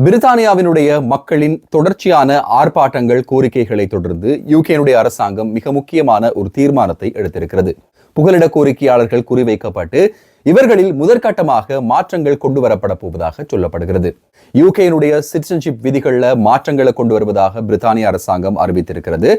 பிரித்தானியாவினுடைய மக்களின் தொடர்ச்சியான ஆர்ப்பாட்டங்கள் கோரிக்கைகளை தொடர்ந்து யூகேனுடைய அரசாங்கம் மிக முக்கியமான ஒரு தீர்மானத்தை எடுத்திருக்கிறது. புகலிட கோரிக்கையாளர்கள் குறிவைக்கப்பட்டு இவர்களில் முதற்கட்டமாக மாற்றங்கள் கொண்டு வரப்பட போவதாக சொல்லப்படுகிறது. யூகேனுடைய சிட்டிசன்ஷிப் விதிகளில் மாற்றங்களை கொண்டு வருவதாக பிரித்தானிய அரசாங்கம் அறிவித்திருக்கிறது.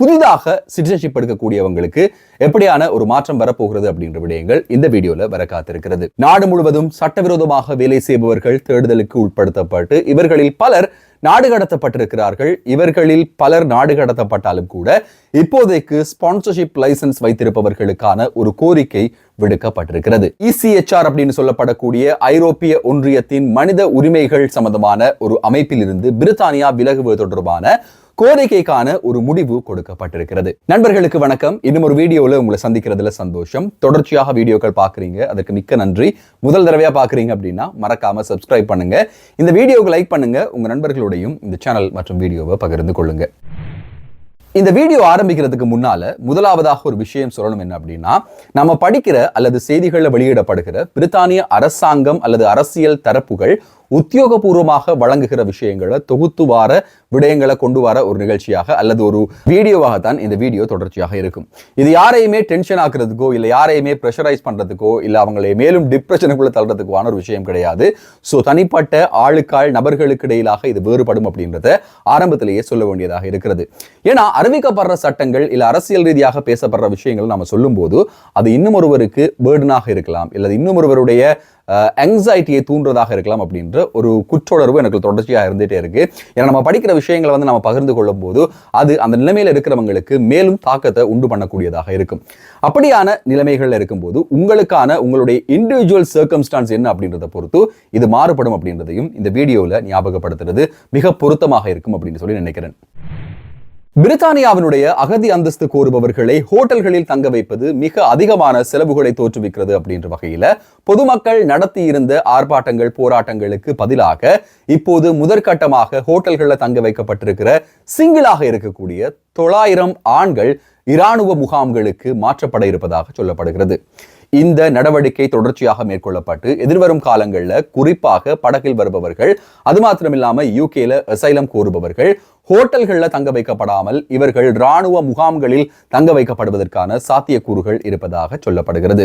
புதிதாக சிட்டிசன்ஷிப் எடுக்கக்கூடியவங்களுக்கு எப்படியான ஒரு மாற்றம் வரப்போகிறது அப்படின்ற விடயங்கள் இந்த வீடியோல வர காத்திருக்கிறது. நாடு முழுவதும் சட்டவிரோதமாக வேலை செய்பவர்கள் தேடுதலுக்கு உட்படுத்தப்பட்டு இவர்களில் பலர் நாடு கடத்தப்பட்டிருக்கிறார்கள். இவர்களில் பலர் நாடு கடத்தப்பட்டாலும் கூட இப்போதைக்கு ஸ்பான்சர்ஷிப் லைசன்ஸ் வைத்திருப்பவர்களுக்கான ஒரு கோரிக்கை விடுக்கப்பட்டிருக்கிறது. இசிஎச்ஆர் அப்படின்னு சொல்லப்படக்கூடிய ஐரோப்பிய ஒன்றியத்தின் மனித உரிமைகள் சம்பந்தமான ஒரு அமைப்பிலிருந்து பிரித்தானியா விலகுவது தொடர்பான கோரிக்கைக்கான ஒரு முடிவு கொடுக்கப்பட்டிருக்கிறது. நண்பர்களுக்கு வணக்கம். இன்னும் ஒரு வீடியோவில் உங்களை சந்திக்கிறதுல சந்தோஷம். தொடர்ச்சியாக வீடியோக்கள் பார்க்குறீங்க. அதற்கு மிக்க நன்றி. முதல் தடவையா பார்க்குறீங்க அப்படின்னா மறக்காம சப்ஸ்கிரைப் பண்ணுங்க. இந்த வீடியோவுக்கு லைக் பண்ணுங்க. உங்க நண்பர்களுடையும் இந்த சேனல் மற்றும் வீடியோவை பகிர்ந்து கொள்ளுங்க. இந்த வீடியோ ஆரம்பிக்கிறதுக்கு முன்னால முதலாவதாக ஒரு விஷயம் சொல்லணும் என்ன அப்படின்னா நம்ம படிக்கிற அல்லது செய்திகளில் வெளியிடப்படுகிற பிரித்தானிய அரசாங்கம் அல்லது அரசியல் தரப்புகள் உத்தியோகபூர்வமாக வழங்குகிற விஷயங்களை தொகுத்து வார விடயங்களை கொண்டு வர ஒரு நிகழ்ச்சியாக அல்லது ஒரு வீடியோவாகத்தான் இந்த வீடியோ தொடர்ச்சியாக இருக்கும். இது யாரையுமே டென்ஷன் ஆக்குறதுக்கோ இல்லை யாரையுமே ப்ரெஷரைஸ் பண்ணுறதுக்கோ இல்லை அவங்களை மேலும் டிப்ரெஷனுக்குள்ளே தள்ளுறதுக்கான ஒரு விஷயம் கிடையாது. ஸோ தனிப்பட்ட ஆளுக்காள் நபர்களுக்கு இடையிலாக இது வேறுபடும் அப்படின்றத ஆரம்பத்திலேயே சொல்ல வேண்டியதாக இருக்கிறது. ஏன்னா அறிவிக்கப்படுற சட்டங்கள் இல்லை அரசியல் ரீதியாக பேசப்படுற விஷயங்கள் நம்ம சொல்லும்போது அது இன்னும் ஒருவருக்கு பேர்டனாக இருக்கலாம் இல்லை இன்னும் ஒருவருடைய ஆங்ஸைட்டியை தூண்டுறதாக இருக்கலாம் அப்படின்ற ஒரு குற்றுணர்வு எனக்கு தொடர்ச்சியாக இருந்துகிட்டே இருக்கு. ஏன்னா நம்ம படிக்கிற விஷயங்களை வந்து நம்ம பகிர்ந்து கொள்ளும் போது அது அந்த நிலைமையில் இருக்கிறவங்களுக்கு மேலும் தாக்கத்தை உண்டு பண்ணக்கூடியதாக இருக்கும். அப்படியான நிலைமைகள் இருக்கும்போது உங்களுக்கான உங்களுடைய இண்டிவிஜுவல் சர்க்கம்ஸ்டான்ஸ் என்ன அப்படின்றத பொறுத்து இது மாறுபடும் அப்படின்றதையும் இந்த வீடியோவில் ஞாபகப்படுத்துறது மிக பொருத்தமாக இருக்கும் அப்படின்னு சொல்லி நினைக்கிறேன். பிரித்தானியாவினுடைய அகதி அந்தஸ்து கோருபவர்களை ஹோட்டல்களில் தங்க வைப்பது மிக அதிகமான செலவுகளை தோற்றுவிக்கிறது அப்படின்ற வகையில பொதுமக்கள் நடத்தி இருந்த ஆர்ப்பாட்டங்கள் போராட்டங்களுக்கு பதிலாக இப்போது முதற்கட்டமாக ஹோட்டல்களில் தங்க வைக்கப்பட்டிருக்கிற சிங்கிளாக இருக்கக்கூடிய தொள்ளாயிரம் ஆண்கள் இராணுவ முகாம்களுக்கு மாற்றப்பட இருப்பதாக சொல்லப்படுகிறது. இந்த நடவடிக்கை தொடர்ச்சியாக மேற்கொள்ளப்பட்டு எதிர்வரும் காலங்களில் குறிப்பாக படகில் வருபவர்கள் அது மாத்திரமில்லாம யூகேல அசைலம் கோருபவர்கள் ஹோட்டல்களில் தங்க வைக்கப்படாமல் இவர்கள் ராணுவ முகாம்களில் தங்க வைக்கப்படுவதற்கான சாத்தியக்கூறுகள் இருப்பதாக சொல்லப்படுகிறது.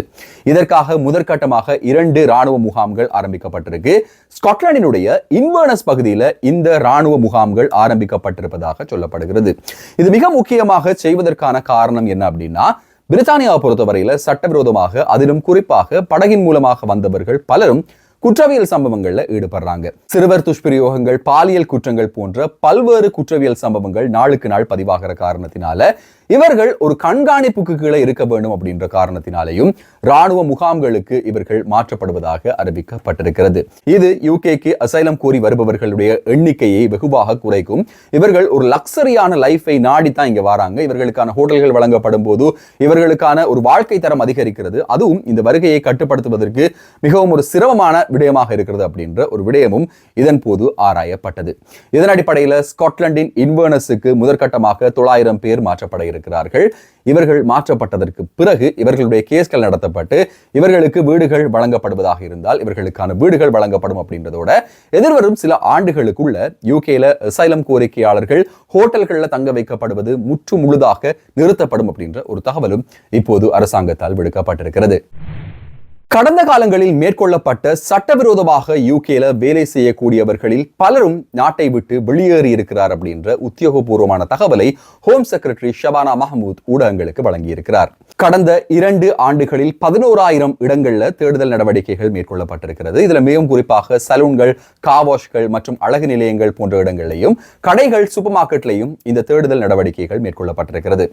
இதற்காக முதற்கட்டமாக இரண்டு ராணுவ முகாம்கள் ஆரம்பிக்கப்பட்டிருக்கு. ஸ்காட்லாண்டினுடைய இன்வர்னஸ் பகுதியில் இந்த ராணுவ முகாம்கள் ஆரம்பிக்கப்பட்டிருப்பதாக சொல்லப்படுகிறது. இது மிக முக்கியமாக செய்வதற்கான காரணம் என்ன அப்படின்னா பிரித்தானியாவை பொறுத்தவரையில சட்டவிரோதமாக அதிலும் குறிப்பாக படகின் மூலமாக வந்தவர்கள் பலரும் குற்றவியல் சம்பவங்கள்ல ஈடுபடுறாங்க. சிறுவர் துஷ்பிரயோகங்கள் பாலியல் குற்றங்கள் போன்ற பல்வேறு குற்றவியல் சம்பவங்கள் நாளுக்கு நாள் பதிவாகிற காரணத்தினால இவர்கள் ஒரு கண்காணிப்புக்கு கீழே இருக்க வேண்டும் அப்படின்ற காரணத்தினாலேயும் ராணுவ முகாம்களுக்கு இவர்கள் மாற்றப்படுவதாக அறிவிக்கப்பட்டிருக்கிறது. இது யூகேக்கு அசைலம் கோரி வருபவர்களுடைய எண்ணிக்கையை வெகுவாக குறைக்கும். இவர்கள் ஒரு லக்ஸரியான லைஃபை நாடித்தான் இங்க வராங்க. இவர்களுக்கான ஹோட்டல்கள் வழங்கப்படும் போது இவர்களுக்கான ஒரு வாழ்க்கை தரம் அதிகரிக்கிறது. அதுவும் இந்த வருகையை கட்டுப்படுத்துவதற்கு மிகவும் ஒரு சிரமமான விடயமாக இருக்கிறது அப்படின்ற ஒரு விடயமும் இதன் போது ஆராயப்பட்டது. இதன் அடிப்படையில் ஸ்காட்லாண்டின் இன்வர்னஸுக்கு முதற்கட்டமாக தொள்ளாயிரம் பேர் மாற்றப்படுகிறது இருக்கிறார்கள் இவர்கள் மாற்றப்பட்டதற்கு பிறகு இவர்களுடைய கேஸ்கள் நடத்தப்பட்டு இவர்களுக்கு வீடுகள் வழங்கப்படுவதாக இருந்தால் இவர்களுக்கான வீடுகள் வழங்கப்படும் அப்படின்றதோட எதிர்வரும் சில ஆண்டுகளுக்குள்ள யூகேல அசைலம் கோரிக்கையாளர்கள் ஹோட்டல்களில் தங்க வைக்கப்படுவது முற்று முழுதாக நிறுத்தப்படும் அப்படின்ற ஒரு தகவலும் இப்போது அரசாங்கத்தால் விடுக்கப்பட்டிருக்கிறது. கடந்த காலங்களில் மேற்கொள்ளப்பட்ட சட்டவிரோதமாக யூகேல வேலை செய்யக்கூடியவர்களில் பலரும் நாட்டை விட்டு வெளியேறி இருக்கிறார் அப்படின்ற உத்தியோகபூர்வமான தகவலை ஹோம் செக்ரட்டரி ஷபானா மஹமூத் ஊடகங்களுக்கு வழங்கியிருக்கிறார். கடந்த இரண்டு ஆண்டுகளில் பதினோராயிரம் இடங்கள்ல தேடுதல் நடவடிக்கைகள் மேற்கொள்ளப்பட்டிருக்கிறது. இதுல மிகவும் குறிப்பாக சலூன்கள் காவாஷ்கள் மற்றும் அழகு நிலையங்கள் போன்ற இடங்களிலையும் கடைகள் சூப்பர் மார்க்கெட்லையும் இந்த தேடுதல் நடவடிக்கைகள் மேற்கொள்ளப்பட்டிருக்கிறது.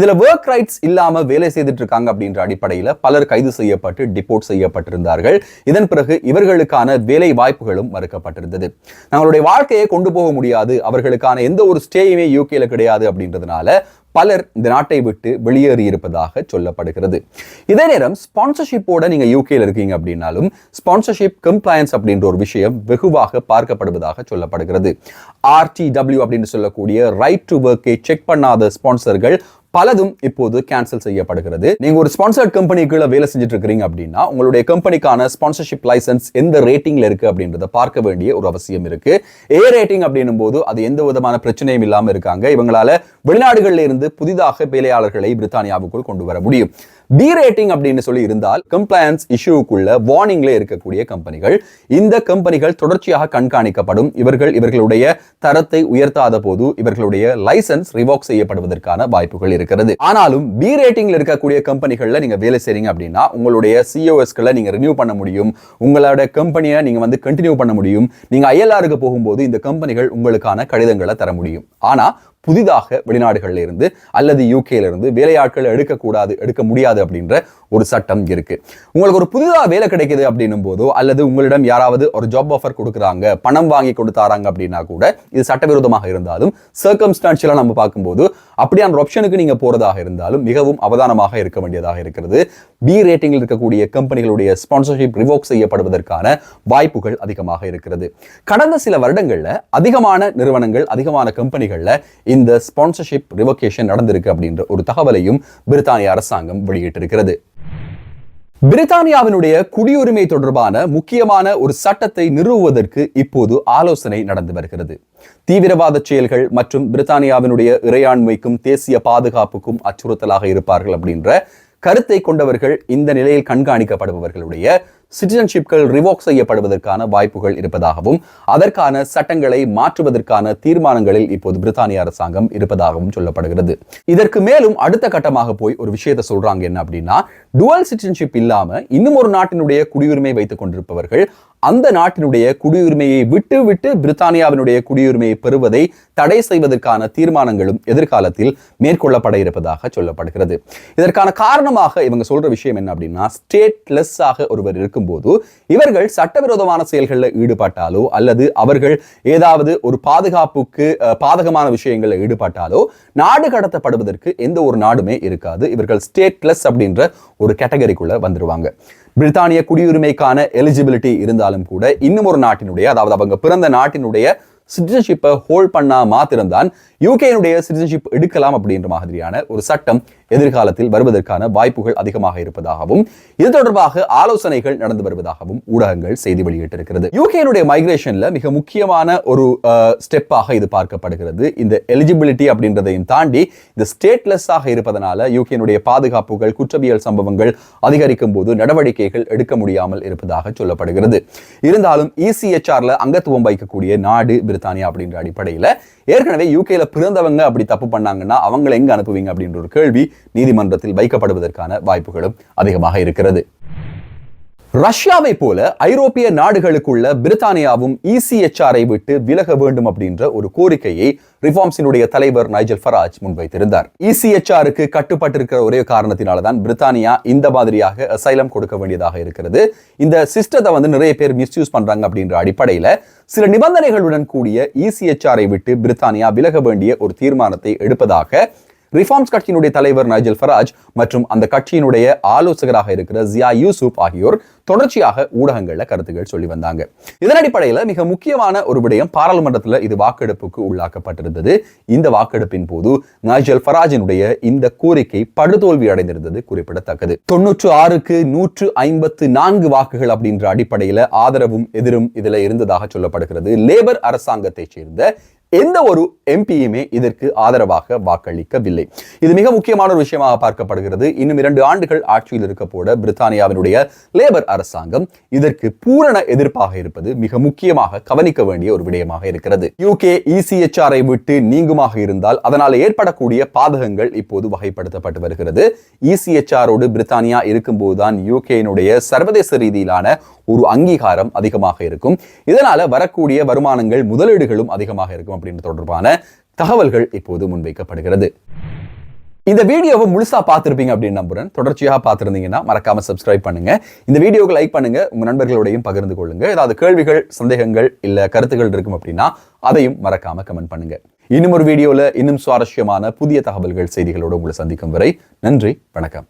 இதுல ஒர்க் ரைட்ஸ் இல்லாம வேலை செய்துட்டு இருக்காங்க அப்படின்ற அடிப்படையில் பலர் கைது செய்யப்பட்டு டிபோர்ட் செய்யப்பட்டிருந்தார்கள். இதன் பிறகு இவர்களுக்கான வேலை வாய்ப்புகளும் மறுக்கப்பட்டிருந்தது. நம்மளுடைய வாழ்க்கையை கொண்டு போக முடியாது. அவர்களுக்கான எந்த ஒரு ஸ்டேயுமே யூகேல கிடையாது அப்படின்றதுனால பலர் இந்த நாட்டை விட்டு வெளியேறி இருப்பதாக சொல்லப்படுகிறது. இதே நேரம் ஸ்பான்சர்ஷிப்போட நீங்க யூகேல இருக்கீங்க அப்படின்னாலும் ஸ்பான்சர்ஷிப் கம்ப்ளையன்ஸ் அப்படின்ற ஒரு விஷயம் வெகுவாக பார்க்கப்படுவதாக சொல்லப்படுகிறது. ஆர்டிடபிள்யூ அப்படின்னு சொல்லக்கூடிய ரைட் டு ஒர்க்கை செக் பண்ணாத ஸ்பான்சர்கள் பலதும் இப்போது கேன்சல் செய்யப்படுகிறது. நீங்க ஒரு ஸ்பான்சர்ட் கம்பெனிக்குள்ள வேலை செஞ்சுட்டு இருக்கிறீங்க அப்படின்னா உங்களுடைய கம்பெனிக்கான ஸ்பான்சர்ஷிப் லைசன்ஸ் எந்த ரேட்டிங்ல இருக்கு அப்படின்றத பார்க்க வேண்டிய ஒரு அவசியம் இருக்கு. ஏ ரேட்டிங் அப்படின்னும் போது அது எந்த விதமான பிரச்சனையும் இல்லாம இருக்காங்க. இவங்களால வெளிநாடுகளில் இருந்து புதிதாக வேலையாளர்களை பிரித்தானியாவுக்குள் கொண்டு வர முடியும். பி ரேட்டிங் அப்படின்னு சொல்லி இருந்தால் கம்ப்ளையன்ஸ் இஷ்யூக்குள்ள வார்னிங்ல இருக்கக்கூடிய கம்பெனிகள் இந்த கம்பெனிகள் தொடர்ச்சியாக கண்காணிக்கப்படும். இவர்கள் இவர்களுடைய தரத்தை உயர்த்தாத போது இவர்களுடைய லைசன்ஸ் ரிவோக் செய்யப்படுவதற்கான வாய்ப்புகள் இருக்கிறது. ஆனாலும் பி ரேட்டிங்ல இருக்கக்கூடிய கம்பெனிகள்ல நீங்க வேலை செய்றீங்க அப்படின்னா உங்களுடைய சிஓஎஸ்களை நீங்க ரினியூ பண்ண முடியும். உங்களோட கம்பெனியை நீங்க வந்து கண்டினியூ பண்ண முடியும். நீங்க ஐஎல்ஆருக்கு போகும்போது இந்த கம்பெனிகள் உங்களுக்கான கடிதங்களை தர முடியும். ஆனா புதிதாக வெளிநாடுகளில் இருந்து அல்லது யூகேல இருந்து வேலையாட்கள் எடுக்கக்கூடாது எடுக்க முடியாது அப்படின்ற ஒரு சட்டம் இருக்கு. உங்களுக்கு ஒரு புதிதாக வேலை கிடைக்குது அப்படின்னும் போதோ அல்லது உங்களிடம் யாராவது ஒரு ஜாப் ஆஃபர் கொடுக்குறாங்க பணம் வாங்கி கொடுத்தாராங்க அப்படின்னா கூட இது சட்டவிரோதமாக இருந்தாலும் சர்க்கம்ஸ்டான்ஷியலாக நம்ம பார்க்கும்போது அப்படியான ஒரு ஆப்ஷனுக்கு நீங்கள் போகிறதாக இருந்தாலும் மிகவும் அவதானமாக இருக்க வேண்டியதாக இருக்கிறது. பி ரேட்டிங்கில் இருக்கக்கூடிய கம்பெனிகளுடைய ஸ்பான்சர்ஷிப் ரிவோக் செய்யப்படுவதற்கான வாய்ப்புகள் அதிகமாக இருக்கிறது. கடந்த சில வருடங்களில் அதிகமான நிறுவனங்கள் அதிகமான கம்பெனிகளில் இந்த ஸ்பான்சர்ஷிப் ரிவோகேஷன் நடந்திருக்கு அப்படின்ற ஒரு தகவலையும் பிரித்தானிய அரசாங்கம் வெளியிட்டிருக்கிறது. பிரித்தானியாவினுடைய குடியுரிமை தொடர்பான முக்கியமான ஒரு சட்டத்தை நிறுவுவதற்கு இப்போது ஆலோசனை நடந்து வருகிறது. தீவிரவாத செயல்கள் மற்றும் பிரித்தானியாவினுடைய இறையாண்மைக்கும் தேசிய பாதுகாப்புக்கும் அச்சுறுத்தலாக இருப்பார்கள் அப்படின்ற கருத்தை கொண்டவர்கள் இந்த நிலையில் கண்காணிக்கப்படுபவர்களுடைய சிட்டிசன்ஷிப்கள் ரிவோக் செய்யப்படுவதற்கான வாய்ப்புகள் இருப்பதாகவும் அதற்கான சட்டங்களை மாற்றுவதற்கான தீர்மானங்களில் இப்போது பிரித்தானிய அரசாங்கம் இருப்பதாகவும் சொல்லப்படுகிறது. இதற்கு மேலும் அடுத்த கட்டமாக போய் ஒரு விஷயத்தை சொல்றாங்க என்ன அப்படின்னா டுவல் சிட்டிசன்ஷிப் இல்லாம இன்னும் ஒரு நாட்டினுடைய குடியுரிமை வைத்துக் கொண்டிருப்பவர்கள் அந்த நாட்டினுடைய குடியுரிமையை விட்டு விட்டு பிரித்தானியாவினுடைய குடியுரிமையை பெறுவதை தடை செய்வதற்கான தீர்மானங்களும் எதிர்காலத்தில் மேற்கொள்ளப்பட இருப்பதாக சொல்லப்படுகிறது. இதற்கான காரணமாக இவங்க சொல்ற விஷயம் என்ன அப்படின்னா ஸ்டேட்லெஸ் ஆக ஒருவர் இருக்கும்போது இவர்கள் சட்டவிரோதமான செயல்களில் ஈடுபட்டாலோ அல்லது அவர்கள் ஏதாவது ஒரு பாதுகாப்புக்கு பாதகமான விஷயங்களில் ஈடுபட்டாலோ நாடு கடத்தப்படுவதற்கு எந்த ஒரு நாடுமே இருக்காது. இவர்கள் ஸ்டேட்லெஸ் அப்படின்ற ஒரு கேட்டகரிக்குள்ள வந்துருவாங்க. பிரித்தானிய குடியுரிமைக்கான எலிஜிபிலிட்டி இருந்தாலும் கூட இன்னும் ஒரு நாட்டினுடைய அதாவது அவங்க பிறந்த நாட்டினுடைய சிட்டிசன்ஷிப்பை ஹோல்ட் பண்ணா மாத்திரம்தான் யூகேனுடைய சிட்டிசன்ஷிப் எடுக்கலாம் அப்படின்ற மாதிரியான ஒரு சட்டம் எதிர்காலத்தில் வருவதற்கான வாய்ப்புகள் அதிகமாக இருப்பதாகவும் இது தொடர்பாக ஆலோசனைகள் நடந்து வருவதாகவும் ஊடகங்கள் செய்தி வெளியிட்டிருக்கிறது. யூகேனுடைய மைக்ரேஷன்ல மிக முக்கியமான ஒரு ஸ்டெப்பாக இது பார்க்கப்படுகிறது. இந்த எலிஜிபிலிட்டி அப்படின்றதையும் தாண்டி இந்த ஸ்டேட்லெஸ்ஸாக இருப்பதனால யூகேனுடைய பாதுகாப்புகள் குற்றவியல் சம்பவங்கள் அதிகரிக்கும் போது நடவடிக்கைகள் எடுக்க முடியாமல் இருப்பதாக சொல்லப்படுகிறது. இருந்தாலும் இசிஎச்ஆர்ல அங்கத்துவம் வைக்கக்கூடிய நாடு பிரித்தானியா அப்படின்ற அடிப்படையில் ஏற்கனவே யூகேல பிறந்தவங்க அப்படி தப்பு பண்ணாங்கன்னா அவங்களை எங்க அனுப்புவீங்க அப்படின்ற ஒரு கேள்வி நீதிமன்றத்தில் வைக்கப்படுவதற்கான வாய்ப்புகளும் அதிகமாக இருக்கிறது. ரஷ்யாவை போல ஐரோப்பிய நாடுகளுக்குள்ள பிரித்தானியாவும் இசிஎச்ஆரை விட்டு விலக வேண்டும் அப்படின்ற ஒரு கோரிக்கையை ரிஃபார்ம்ஸினுடைய தலைவர் நைஜல் ஃபராஜ் முன்வைத்திருந்தார். இசிஎச்ஆருக்கு கட்டுப்பட்டிருக்கிற ஒரே காரணத்தினால தான் பிரித்தானியா இந்த மாதிரியாக அசைலம் கொடுக்க வேண்டியதாக இருக்கிறது. இந்த சிஸ்டத்தை வந்து நிறைய பேர் மிஸ்யூஸ் பண்றாங்க அப்படின்ற அடிப்படையில சில நிபந்தனைகளுடன் கூடிய இசிஎச்ஆரை விட்டு பிரித்தானியா விலக வேண்டிய ஒரு தீர்மானத்தை எடுப்பதாக ரிஃபார்ம்ஸ் கட்சியினுடைய தலைவர் நைஜல் ஃபராஜ் மற்றும் அந்த கட்சியினுடைய ஆலோசகராக இருக்கிற ஜியா யூசுப் ஆகியோர் தொடர்ச்சியாக ஊடகங்களில் கருத்துக்கள் சொல்லி வந்தாங்க. இதன் அடிப்படையில் மிக முக்கியமான ஒரு விடயம் பாராளுமன்றத்தில் இது வாக்கெடுப்புக்கு உள்ளாக்கப்பட்டிருந்தது. இந்த வாக்கெடுப்பின் போது நைஜல் ஃபராஜினுடைய இந்த கோரிக்கை படுதோல்வி அடைந்திருந்தது குறிப்பிடத்தக்கது. தொன்னூற்று ஆறுக்கு நூற்று ஐம்பத்து நான்கு வாக்குகள் அப்படின்ற அடிப்படையில் ஆதரவும் எதிரும் இதுல இருந்ததாக சொல்லப்படுகிறது. லேபர் அரசாங்கத்தைச் சேர்ந்த எந்த ஒரு எம்பியுமே இதற்கு ஆதரவாக வாக்களிக்கவில்லை. இது மிக முக்கியமான ஒரு விஷயமாக பார்க்கப்படுகிறது. இன்னும் இரண்டு ஆண்டுகள் ஆட்சியில் இருக்க போட பிரித்தானியாவினுடைய லேபர் அரசாங்கம் இதற்கு பூரண எதிர்ப்பாக இருப்பது மிக முக்கியமாக கவனிக்க வேண்டிய ஒரு விடயமாக இருக்கிறது. யூகே இசிஎச்ஆரை விட்டு நீங்குமாக இருந்தால் அதனால் ஏற்படக்கூடிய பாதகங்கள் இப்போது வகைப்படுத்தப்பட்டு வருகிறது. இசிஎச்ஆரோடு பிரித்தானியா இருக்கும்போதுதான் யூகேனுடைய சர்வதேச ரீதியிலான ஒரு அங்கீகாரம் அதிகமாக இருக்கும். இதனால வரக்கூடிய வருமானங்கள் முதலீடுகளும் அதிகமாக இருக்கும். அப்படின்ற தொடர்பான தகவல்கள் இப்போது முன்வைக்கப்படுகிறது. இந்த வீடியோவை முழுசா பார்த்திருப்பீங்க அப்படின்னு நம்புறேன். தொடர்ச்சியாக பார்த்திருந்தீங்கன்னா மறக்காம சப்ஸ்கிரைப் பண்ணுங்க. இந்த வீடியோவை லைக் பண்ணுங்க. உங்கள் நண்பர்களோடையும் பகிர்ந்து கொள்ளுங்க. ஏதாவது கேள்விகள் சந்தேகங்கள் இல்ல கருத்துகள் இருக்கும் அப்படின்னா அதையும் மறக்காம கமெண்ட் பண்ணுங்க. இன்னும் ஒரு வீடியோவில் இன்னும் சுவாரஸ்யமான புதிய தகவல்கள் செய்திகளோடு உங்களை சந்திக்கும் வரை நன்றி வணக்கம்.